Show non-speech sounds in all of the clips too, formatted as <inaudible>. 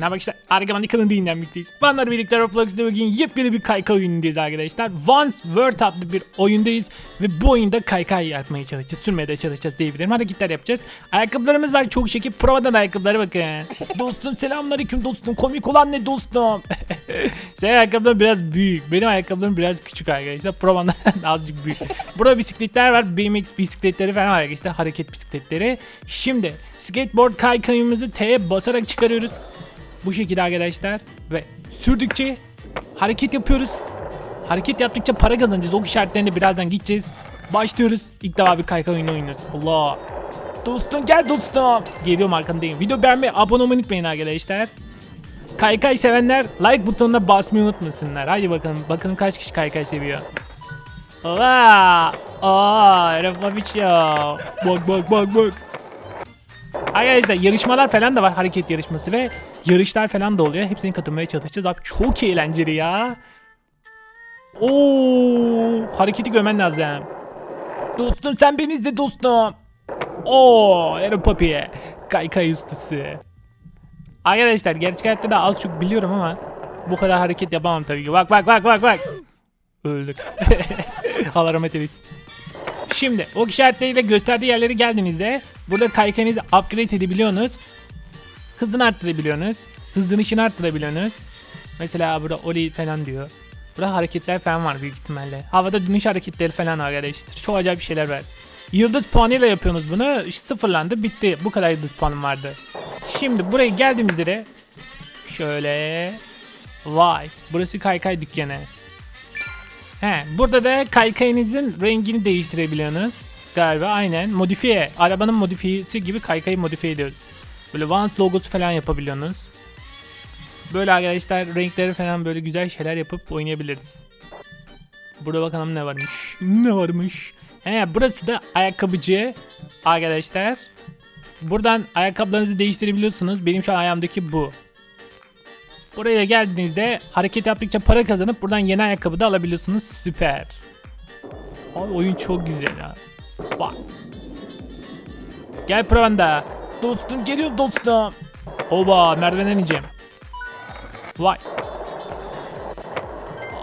Ne bak işte Argaman kanalında dinlenmekteyiz. Banlar birlikte Roblox'da bugün yepyeni bir kaykay oyunundayız arkadaşlar. Once World adlı bir oyundayız. Ve bu oyunda kaykay yapmaya çalışacağız. Sürmeye de çalışacağız diyebilirim. Hareketler yapacağız. Ayakkabılarımız var çok şekil. Provadan ayakkabılara bakın. <laughs> dostum selamünaleyküm dostum. Komik olan ne dostum? <laughs> Senin ayakkabıların biraz büyük. Benim ayakkabılarım biraz küçük arkadaşlar. Provan'dan <laughs> azıcık büyük. Burada bisikletler var. BMX bisikletleri falan var arkadaşlar. Hareket bisikletleri. Şimdi skateboard kaykayımızı T'ye basarak çıkarıyoruz. Bu şekilde arkadaşlar. Ve sürdükçe hareket yapıyoruz. Hareket yaptıkça para kazanacağız. O işaretlerine birazdan gideceğiz. Başlıyoruz. İlk defa bir kaykay oyunu oynuyoruz. Allah. Dostum gel dostum. Geliyorum arkandayım. Video beğenmeyi, abone olmayı unutmayın arkadaşlar. Kaykay sevenler like butonuna basmayı unutmasınlar. Hadi bakalım. Bakalım kaç kişi kaykay seviyor. Oha! Aa, Rafavicio. Bak bak bak bak. Arkadaşlar yarışmalar falan da var. Hareket yarışması ve yarışlar falan da oluyor. Hepsine katılmaya çalışacağız. Abi çok eğlenceli ya. Oo, hareketi görmen lazım. Dostum sen beni izle dostum. Oo, Aaron Papi. Kaykay ustası. Arkadaşlar gerçek hayatta da az çok biliyorum ama bu kadar hareket yapamam tabii ki. Bak bak bak bak bak. Öldük. <laughs> Allah rahmet eylesin. Şimdi o işaretleriyle gösterdiği yerlere geldiğinizde burada kaykayınızı upgrade edebiliyorsunuz. Hızını arttırabiliyorsunuz. Hızlanışını arttırabiliyorsunuz. Mesela burada oley falan diyor. Burada hareketler falan var büyük ihtimalle. Havada dönüş hareketleri falan arkadaşlar. Çok acayip şeyler var. Yıldız puanıyla yapıyorsunuz bunu. Sıfırlandı bitti. Bu kadar yıldız puanım vardı. Şimdi buraya geldiğimizde de şöyle vay burası kaykay dükkanı. He, burada da kaykayınızın rengini değiştirebiliyorsunuz. Galiba aynen. Modifiye. Arabanın modifiyesi gibi kaykayı modifiye ediyoruz. Böyle Vans logosu falan yapabiliyorsunuz. Böyle arkadaşlar renkleri falan böyle güzel şeyler yapıp oynayabiliriz. Burada bakalım ne varmış. Ne varmış? He, burası da ayakkabıcı arkadaşlar. Buradan ayakkabılarınızı değiştirebiliyorsunuz. Benim şu ayağımdaki bu. Buraya geldiğinizde hareket yaptıkça para kazanıp buradan yeni ayakkabı da alabiliyorsunuz. Süper. Abi oyun çok güzel ya. Bak. Gel Provanda. Dostum geliyor dostum. Oba merdivenden ineceğim. Vay.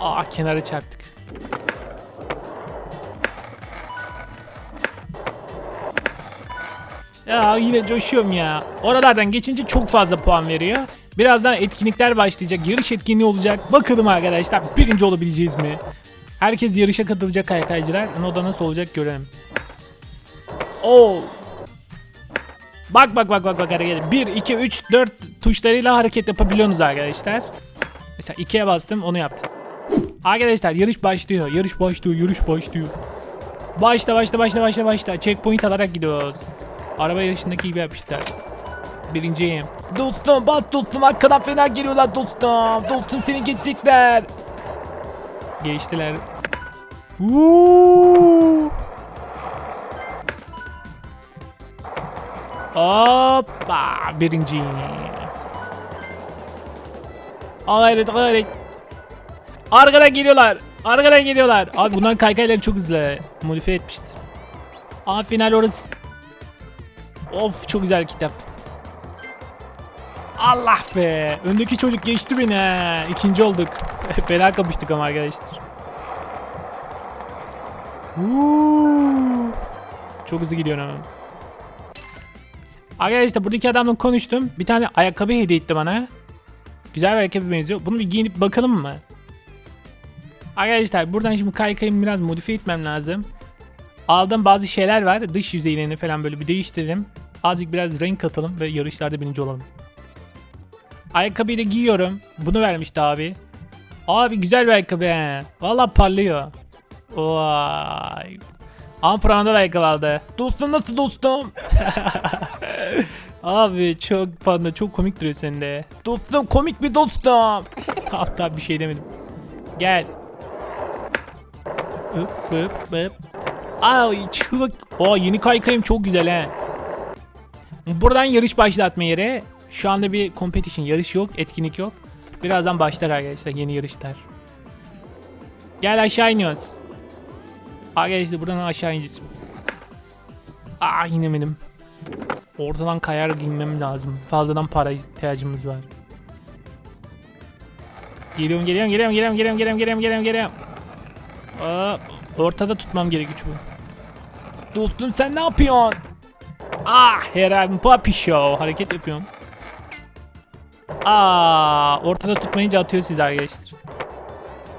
Aa kenara çarptık. Ya yine coşuyorum ya. Oralardan geçince çok fazla puan veriyor. Birazdan etkinlikler başlayacak. Yarış etkinliği olacak. Bakalım arkadaşlar birinci olabileceğiz mi? Herkes yarışa katılacak kaykaycılar. O da nasıl olacak görelim. Oo. Bak bak bak bak bak hareket. 1 2 3 4 tuşlarıyla hareket yapabiliyorsunuz arkadaşlar. Mesela 2'ye bastım onu yaptım. Arkadaşlar yarış başlıyor. Yarış başlıyor. Yarış başlıyor. Başla başla başla başla başla. Checkpoint alarak gidiyoruz. Araba yarışındaki gibi yapmışlar. Birinciyim. Dostum bas dostum arkadan fena geliyorlar dostum. Dostum seni geçecekler. Geçtiler. Woo! Hoppa birinci. Hayret hayret. Arkadan geliyorlar. Arkadan geliyorlar. Abi bunların kaykayları çok hızlı. Modifiye etmiştir. Aa final orası. Of çok güzel kitap. Allah be. Öndeki çocuk geçti beni he. İkinci olduk. <laughs> Fena kapıştık ama arkadaşlar. Uuu. Çok hızlı gidiyor ama. Arkadaşlar buradaki adamla konuştum. Bir tane ayakkabı hediye etti bana. Güzel bir ayakkabı benziyor. Bunu bir giyinip bakalım mı? Arkadaşlar buradan şimdi kaykayımı biraz modifiye etmem lazım. Aldığım bazı şeyler var. Dış yüzeylerini falan böyle bir değiştirelim. Azıcık biraz renk katalım ve yarışlarda birinci olalım. Ayakkabıyı da giyiyorum. Bunu vermişti abi. Abi güzel bir ayakkabı he. Valla parlıyor. Vay. Amfran'da da ayakkabı aldı. Dostum nasıl dostum? <laughs> abi çok pardon çok komik duruyor sende. Dostum komik bir dostum. <laughs> Hatta bir şey demedim. Gel. Hıp hıp hıp. Ay çok. O yeni kaykayım çok güzel he. Buradan yarış başlatma yeri. Şu anda bir competition yarış yok, etkinlik yok. Birazdan başlar arkadaşlar yeni yarışlar. Gel aşağı iniyoruz. Arkadaşlar buradan aşağı ineceğiz. Aa inemedim. Ortadan kayar inmem lazım. Fazladan para ihtiyacımız var. Geliyorum geliyorum geliyorum geliyorum geliyorum geliyorum geliyorum geliyorum geliyorum. Aa, ortada tutmam gerek çubuğu. Dostum sen ne yapıyorsun? Ah herhalde papi show hareket yapıyorum. Aa ortada tutmayınca atıyor sizi arkadaşlar.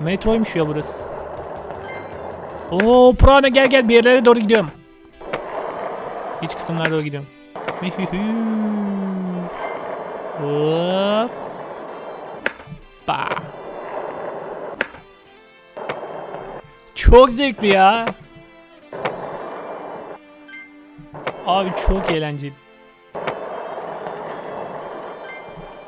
Metroymuş ya burası. Oo Prana gel gel bir yerlere doğru gidiyorum. İç kısımlara doğru gidiyorum. <laughs> Hop. Ba. Çok zevkli ya. Abi çok eğlenceli.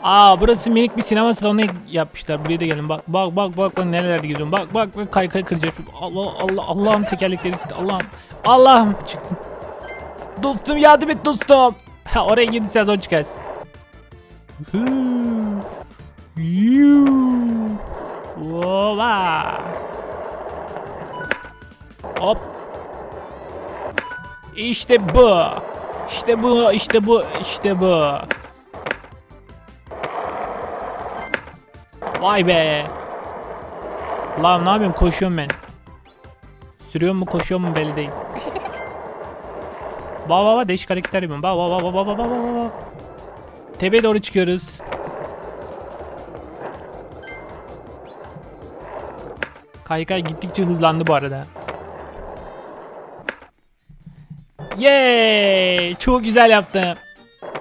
Aa burası minik bir sinema salonu yapmışlar. Buraya da gelin. Bak bak bak bak bak neler gidiyorum. Bak bak bak kay kay kıracağım. Allah Allah Allah'ım tekerlekleri gitti. Allah'ım. Allah'ım çıktım. Dostum yardım et dostum. <laughs> Ha oraya girdi sezon çıkarsın. Huu. Yuu. Ova. Hop. İşte bu. İşte bu, işte bu, işte bu. Vay be. Lan ne yapıyorum koşuyorum ben. Sürüyor mu koşuyor mu belli değil. Ba ba ba değişik hareketler yapıyorum. Ba ba ba ba ba ba ba ba. ba. Tepeye doğru çıkıyoruz. Kaykay gittikçe hızlandı bu arada. Yay! Çok güzel yaptım.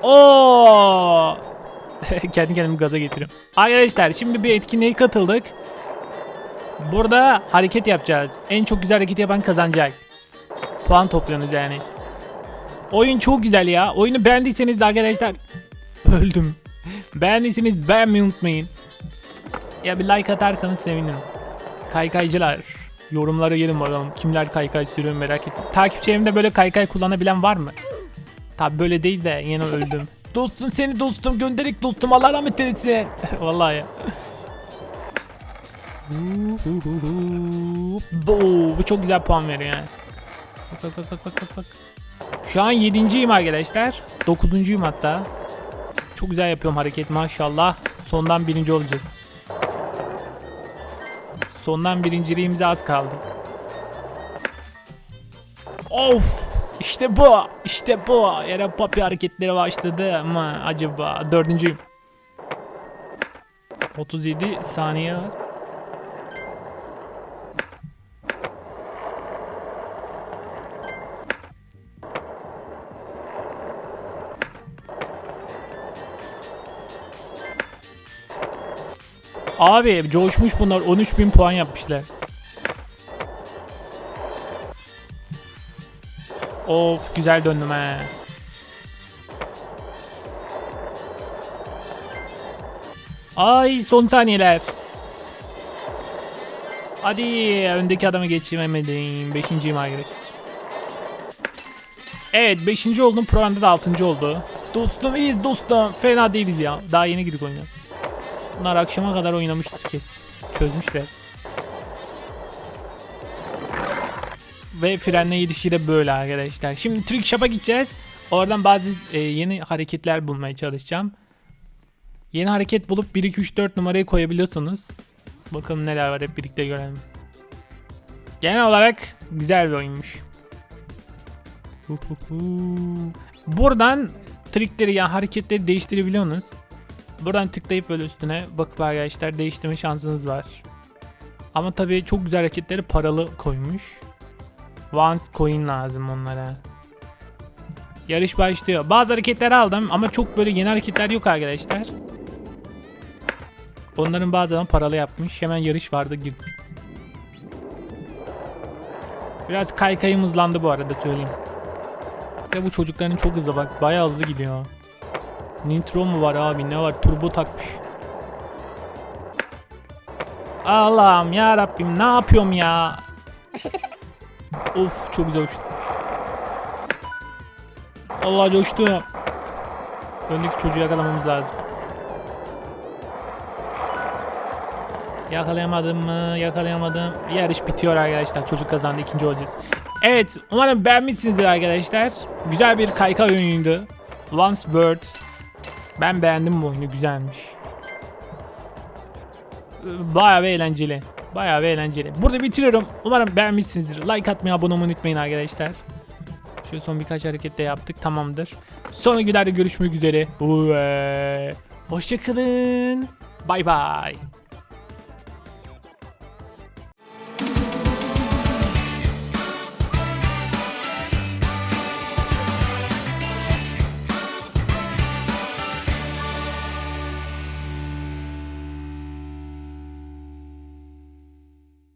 Oo! <laughs> Kendi kendimi gaza getiriyorum. Arkadaşlar şimdi bir etkinliğe katıldık. Burada hareket yapacağız. En çok güzel hareket yapan kazanacak. Puan topluyorsunuz yani. Oyun çok güzel ya. Oyunu beğendiyseniz de arkadaşlar <laughs> öldüm. Beğendiyseniz beğenmeyi unutmayın. Ya bir like atarsanız sevinirim. Kaykaycılar yorumlara gelin bakalım. Kimler kaykay sürüyor merak ettim. Takipçilerimde böyle kaykay kullanabilen var mı? Tabi böyle değil de yine öldüm. Dostum seni dostum gönderik dostum Allah rahmet eylesin. <laughs> Vallahi ya. bu, bu çok güzel puan veriyor yani. Bak bak bak bak bak. Şu an yedinciyim arkadaşlar. Dokuzuncuyum hatta. Çok güzel yapıyorum hareket maşallah. Sondan birinci olacağız. Sondan birinciliğimize az kaldı. Of! İşte bu! İşte bu! Yere papi hareketleri başladı ama acaba dördüncüyüm. 37 saniye var. Abi coşmuş bunlar 13.000 puan yapmışlar. Of güzel döndüm he. Ay son saniyeler. Hadi öndeki adamı geçemedim. Beşinciyim arkadaşlar. Evet 5. oldum. Pro anda da 6. oldu. Dostum iyiyiz dostum. Fena değiliz ya. Daha yeni girdik oyuna. Bunlar akşama kadar oynamıştır kesin. Çözmüşler. Ve frenle gidişi de böyle arkadaşlar. Şimdi trick shop'a gideceğiz. Oradan bazı e, yeni hareketler bulmaya çalışacağım. Yeni hareket bulup 1 2 3 4 numarayı koyabiliyorsunuz. Bakalım neler var hep birlikte görelim. Genel olarak güzel bir oyunmuş. Buradan trikleri yani hareketleri değiştirebiliyorsunuz. Buradan tıklayıp böyle üstüne bakıp arkadaşlar değiştirme şansınız var. Ama tabii çok güzel hareketleri paralı koymuş. Once coin lazım onlara. Yarış başlıyor. Bazı hareketleri aldım ama çok böyle yeni hareketler yok arkadaşlar. Onların bazılarını paralı yapmış. Hemen yarış vardı girdim. Biraz kaykayım hızlandı bu arada söyleyeyim. Ya bu çocukların çok hızlı bak. Bayağı hızlı gidiyor. Nitro mu var abi ne var turbo takmış. Allah'ım ya Rabbim ne yapıyorum ya? <laughs> of çok güzel uçtu. Allah coştu. Öndeki çocuğu yakalamamız lazım. Yakalayamadım mı? Yakalayamadım. Yarış bitiyor arkadaşlar. Çocuk kazandı. ikinci olacağız. Evet. Umarım beğenmişsinizdir arkadaşlar. Güzel bir kaykay oyunuydu. Once World. Ben beğendim bu oyunu. Güzelmiş. Bayağı eğlenceli. Bayağı bir eğlenceli. Burada bitiriyorum. Umarım beğenmişsinizdir. Like atmayı, abone olmayı unutmayın arkadaşlar. Şöyle son birkaç hareket de yaptık. Tamamdır. Sonraki videolarda görüşmek üzere. Hoşçakalın. Bay bay.